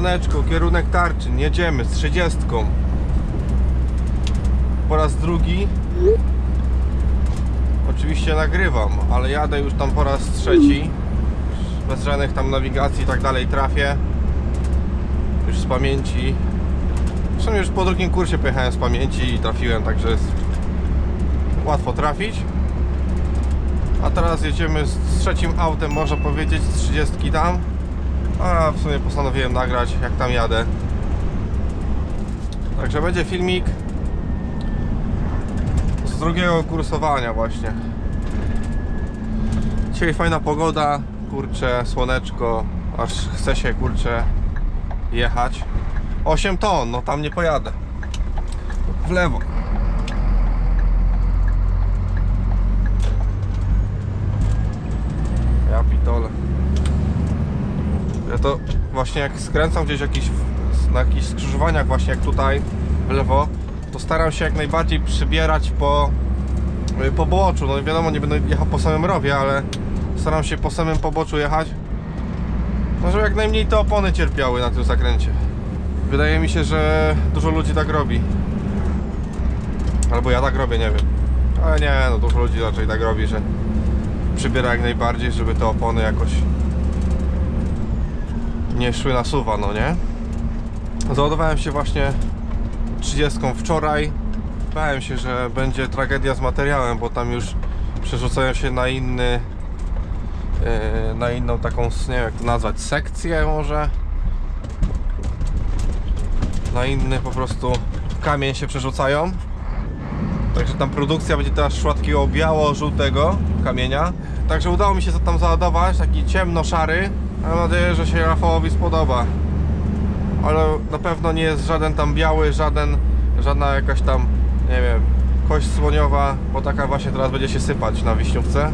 Słoneczko, kierunek tarczyn, jedziemy z 30. Po raz drugi. Oczywiście nagrywam, ale jadę już tam po raz trzeci. Bez żadnych tam nawigacji i tak dalej trafię. Już z pamięci. Zresztą już po drugim kursie pojechałem z pamięci i trafiłem, także jest łatwo trafić. A teraz jedziemy z trzecim autem, można powiedzieć, z 30 tam. A w sumie postanowiłem nagrać, jak tam jadę. Także będzie filmik z drugiego kursowania właśnie. Dzisiaj fajna pogoda, kurczę, słoneczko, aż chce się kurczę jechać. 8 ton, no tam nie pojadę. W lewo. Ja pitole. Ja to właśnie jak skręcam gdzieś jakiś, na jakichś skrzyżowaniach właśnie jak tutaj w lewo, to staram się jak najbardziej przybierać po y, poboczu. No i wiadomo, nie będę jechał po samym rowie, ale staram się po samym poboczu jechać. No żeby jak najmniej te opony cierpiały na tym zakręcie. Wydaje mi się, że dużo ludzi tak robi. Albo ja tak robię, nie wiem. Ale nie, no dużo ludzi raczej tak robi, że przybiera jak najbardziej, żeby te opony jakoś nie szły na suwa, no nie? Załadowałem się właśnie 30 wczoraj. Bałem się, że będzie tragedia z materiałem, bo tam już przerzucają się na inny yy, na inną taką, nie wiem jak to nazwać, sekcję może na inny po prostu kamień się przerzucają Także tam produkcja będzie teraz szła takiego biało-żółtego kamienia. Także udało mi się to tam załadować, taki ciemno-szary. Mam nadzieję, że się Rafałowi spodoba. Ale na pewno nie jest żaden tam biały, żaden, żadna jakaś tam, nie wiem, kość słoniowa, bo taka właśnie teraz będzie się sypać na wiśniówce.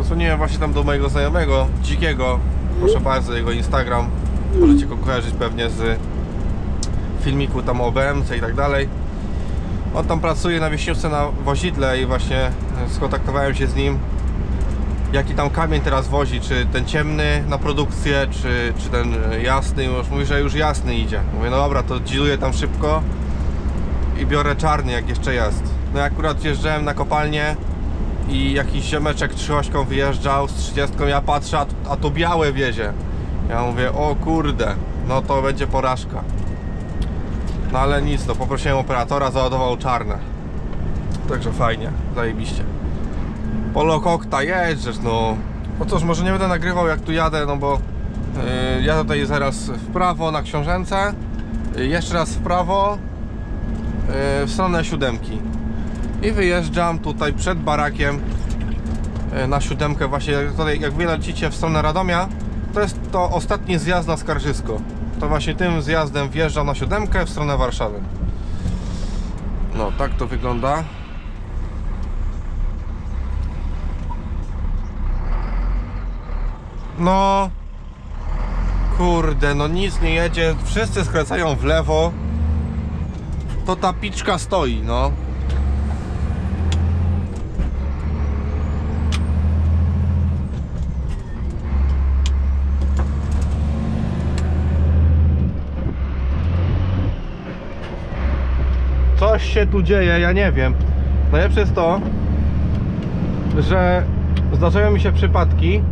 Odsłoniłem właśnie tam do mojego znajomego, dzikiego. Proszę bardzo, jego Instagram. Możecie go kojarzyć pewnie z filmiku tam o BMC i tak dalej. On tam pracuje na wieśniówce na wozidle i właśnie skontaktowałem się z nim jaki tam kamień teraz wozi, czy ten ciemny na produkcję, czy, czy ten e, jasny, już mówi, że już jasny idzie. Mówię, no dobra, to dealuję tam szybko i biorę czarny jak jeszcze jest. No ja akurat wjeżdżałem na kopalnię i jakiś ziomeczek trzyośką wyjeżdżał z 30, ja patrzę, a, a to białe wiezie. Ja mówię, o kurde, no to będzie porażka. No ale nic, no poprosiłem operatora, załadował czarne. Także fajnie, zajebiście. Polo Kokta, jedziesz no. No cóż, może nie będę nagrywał jak tu jadę, no bo yy, jadę tutaj zaraz w prawo na Książęce, yy, jeszcze raz w prawo, yy, w stronę siódemki. I wyjeżdżam tutaj przed barakiem yy, na siódemkę właśnie, tutaj jak wy lecicie w stronę Radomia, to jest to ostatni zjazd na Skarżysko. To właśnie tym zjazdem wjeżdżam na siódemkę w stronę Warszawy. No, tak to wygląda. No. Kurde, no nic nie jedzie. Wszyscy skręcają w lewo. To ta piczka stoi, no. Coś się tu dzieje, ja nie wiem. Najlepsze jest to, że zdarzają mi się przypadki,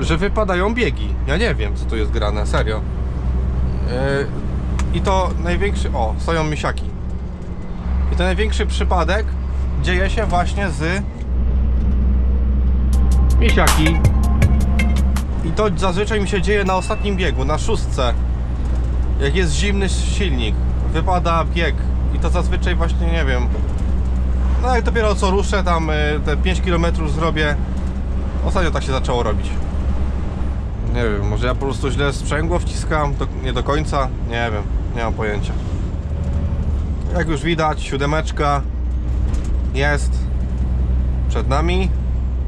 że wypadają biegi. Ja nie wiem, co tu jest grane, serio. Yy, I to największy. O, stoją misiaki. I to największy przypadek dzieje się właśnie z misiaki. I to zazwyczaj mi się dzieje na ostatnim biegu, na szóstce. Jak jest zimny silnik, wypada bieg. I to zazwyczaj właśnie nie wiem. No jak dopiero co ruszę, tam y, te 5 km zrobię. Ostatnio tak się zaczęło robić. Nie wiem, może ja po prostu źle sprzęgło wciskam, do, nie do końca, nie wiem, nie mam pojęcia. Jak już widać, siódemeczka jest przed nami.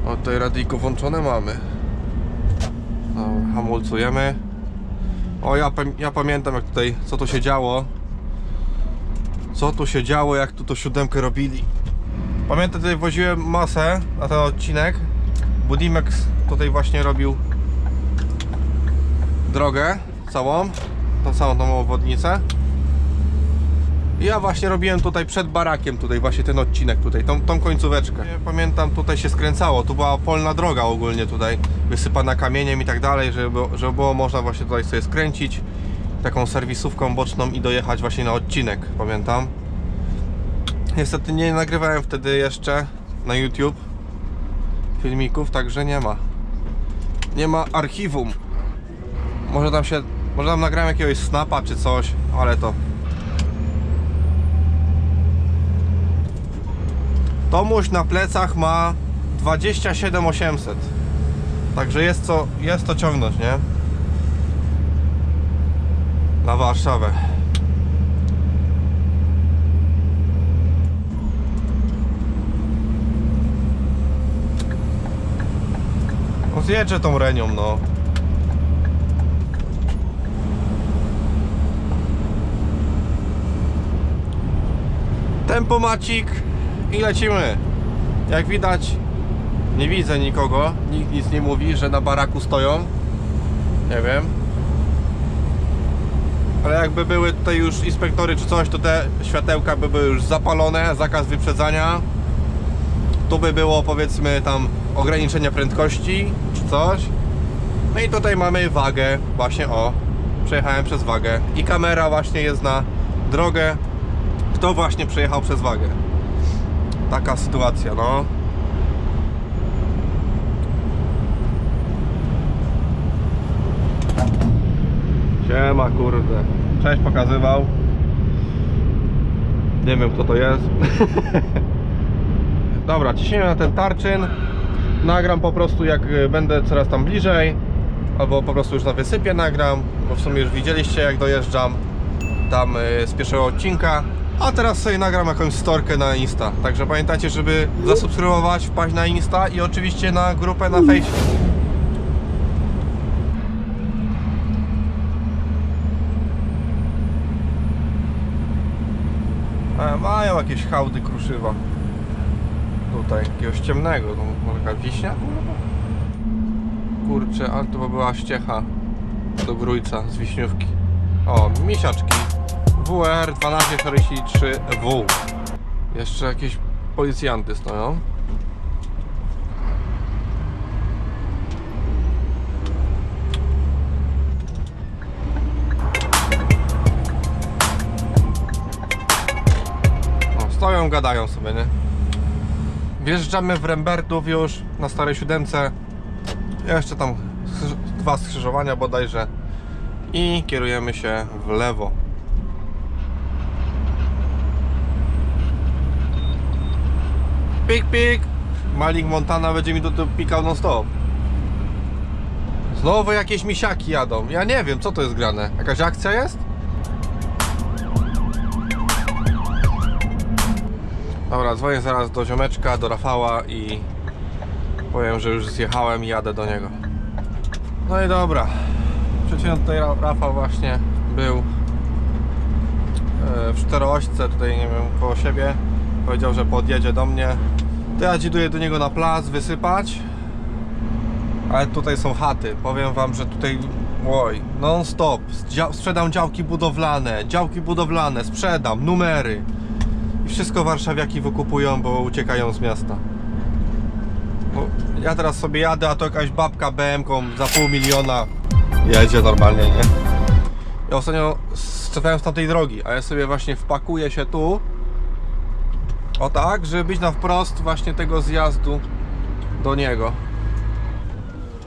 O, tutaj radyjko włączone mamy. No, hamulcujemy. O, ja, ja pamiętam jak tutaj, co tu się działo. Co tu się działo, jak tu to siódemkę robili. Pamiętam, tutaj woziłem masę na ten odcinek. Budimex tutaj właśnie robił drogę całą, tą całą tą obwodnicę. Ja właśnie robiłem tutaj przed barakiem, tutaj właśnie ten odcinek tutaj, tą, tą końcóweczkę. Pamiętam tutaj się skręcało, tu była polna droga ogólnie tutaj, wysypana kamieniem i tak dalej, żeby, żeby było można właśnie tutaj sobie skręcić taką serwisówką boczną i dojechać właśnie na odcinek, pamiętam. Niestety nie nagrywałem wtedy jeszcze na YouTube filmików, także nie ma. Nie ma archiwum. Może tam się, może tam nagrałem jakiegoś snapa czy coś, ale to Tomuś na plecach ma 27800. Także jest co, jest to ciągnąć, nie? Na Warszawę. No zjedzie tą renią, no. Tempomacik i lecimy. Jak widać, nie widzę nikogo. Nikt nic nie mówi, że na baraku stoją. Nie wiem. Ale jakby były tutaj już inspektory czy coś, to te światełka by były już zapalone, zakaz wyprzedzania. Tu by było powiedzmy tam ograniczenie prędkości czy coś. No i tutaj mamy wagę, właśnie o. Przejechałem przez wagę i kamera właśnie jest na drogę. Kto właśnie przejechał przez wagę? Taka sytuacja, no. Siema, kurde. Cześć pokazywał. Nie wiem kto to jest. Dobra, ciśniemy na ten tarczyn. Nagram po prostu jak y, będę coraz tam bliżej. Albo po prostu już na wysypie nagram. Bo w sumie już widzieliście jak dojeżdżam tam y, z pierwszego odcinka. A teraz sobie nagram jakąś storkę na Insta. Także pamiętajcie, żeby zasubskrybować, wpaść na Insta i oczywiście na grupę na Facebook. E, mają jakieś hałdy kruszywa. Tutaj, jakiegoś ciemnego. To może jakaś wiśnia? Kurczę, ale to by była ściecha do grójca z wiśniówki. O, misiaczki. WR 1243W. Jeszcze jakieś policjanty stoją. Stoją, gadają sobie, nie? Wjeżdżamy w Rembertów już na starej siódemce. Jeszcze tam dwa skrzyżowania bodajże. I kierujemy się w lewo. Pik, pik. Malik Montana będzie mi do tu pikał non stop. Znowu jakieś misiaki jadą. Ja nie wiem, co to jest grane. Jakaś akcja jest? Dobra, dzwonię zaraz do ziomeczka, do Rafała i powiem, że już zjechałem i jadę do niego. No i dobra. Przed tutaj Ra- Rafał właśnie był e, w czteroośce, tutaj nie wiem, koło siebie. Powiedział, że podjedzie do mnie. To ja dziduję do niego na plac, wysypać. Ale tutaj są chaty. Powiem wam, że tutaj oj, non stop. Dzia- sprzedam działki budowlane, działki budowlane, sprzedam, numery. I wszystko warszawiaki wykupują, bo uciekają z miasta. Ja teraz sobie jadę, a to jakaś babka BM-ką za pół miliona jedzie normalnie, nie? Ja ostatnio strzefałem z tamtej drogi, a ja sobie właśnie wpakuję się tu o tak, żeby być na wprost właśnie tego zjazdu do niego.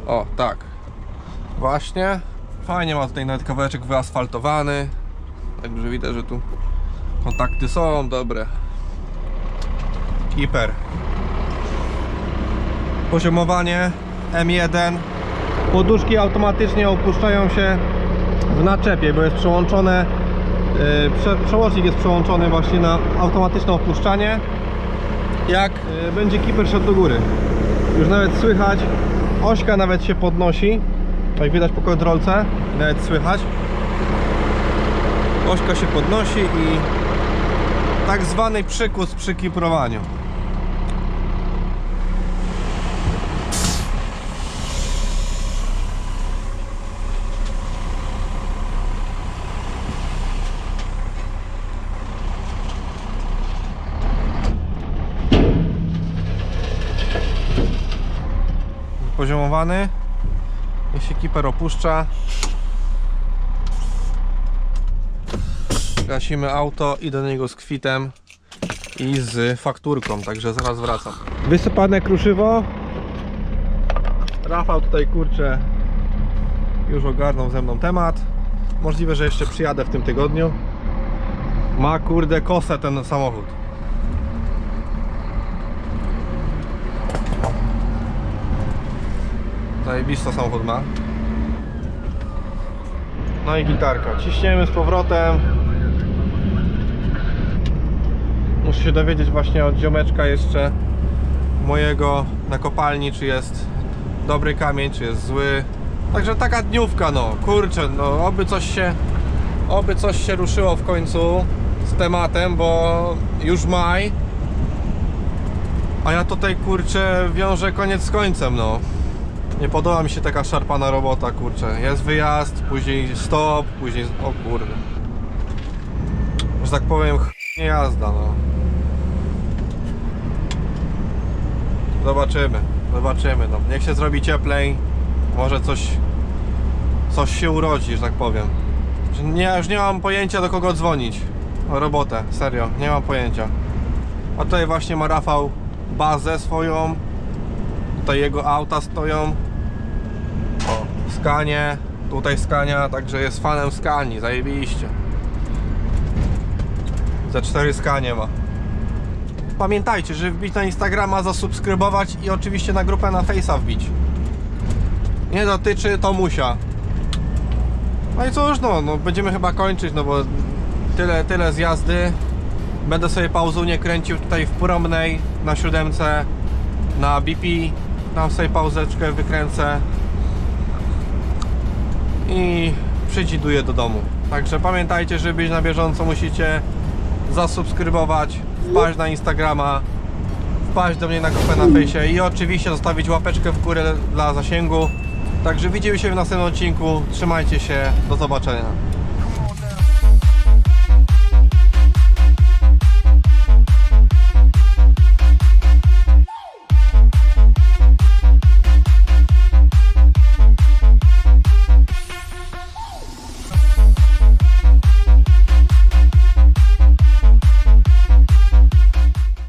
O, tak. Właśnie. Fajnie ma tutaj nawet kawałeczek wyasfaltowany. Także widać, że tu kontakty są dobre. Keeper. Poziomowanie M1. Poduszki automatycznie opuszczają się w naczepie, bo jest przełączone prze, przełącznik jest przełączony właśnie na automatyczne opuszczanie jak? Yy, będzie keeper szedł do góry. Już nawet słychać ośka nawet się podnosi. Jak widać po kontrolce. Nawet słychać. Ośka się podnosi i tak zwany przykus przy kiprowaniu Niech się kiper opuszcza. Gasimy auto i do niego z kwitem i z fakturką, także zaraz wracam. Wysypane kruszywo. Rafał tutaj kurczę już ogarnął ze mną temat. Możliwe, że jeszcze przyjadę w tym tygodniu. Ma kurde kosę ten samochód. Zajebista samochód ma. No i gitarka. Ciśniemy z powrotem. Muszę się dowiedzieć właśnie od ziomeczka jeszcze mojego na kopalni, czy jest dobry kamień, czy jest zły. Także taka dniówka, no kurczę, no oby coś się oby coś się ruszyło w końcu z tematem, bo już maj. A ja tutaj kurczę wiążę koniec z końcem, no. Nie podoba mi się taka szarpana robota, kurczę. Jest wyjazd, później stop, później. O kurde. Że tak powiem, ch... nie jazda, no. Zobaczymy, zobaczymy, no. Niech się zrobi cieplej. Może coś. Coś się urodzi, że tak powiem. Nie, już nie mam pojęcia do kogo dzwonić. O robotę, serio, nie mam pojęcia. A tutaj właśnie ma Rafał bazę swoją. Tutaj jego auta stoją. O, skanie. Tutaj skania, także jest fanem skani, zajebiście. Za cztery skanie ma. Pamiętajcie, żeby wbić na Instagrama, zasubskrybować i oczywiście na grupę na Face'a wbić. Nie dotyczy to musia. No i cóż, no, no będziemy chyba kończyć, no bo tyle, tyle z jazdy. Będę sobie pauzunię kręcił tutaj w Poromnej na siódemce, na BP. Tam sobie pauzeczkę wykręcę i przydziduję do domu. Także pamiętajcie, żeby być na bieżąco musicie zasubskrybować, wpaść na Instagrama, wpaść do mnie na grupę na fejsie i oczywiście zostawić łapeczkę w górę dla zasięgu. Także widzimy się w następnym odcinku. Trzymajcie się, do zobaczenia.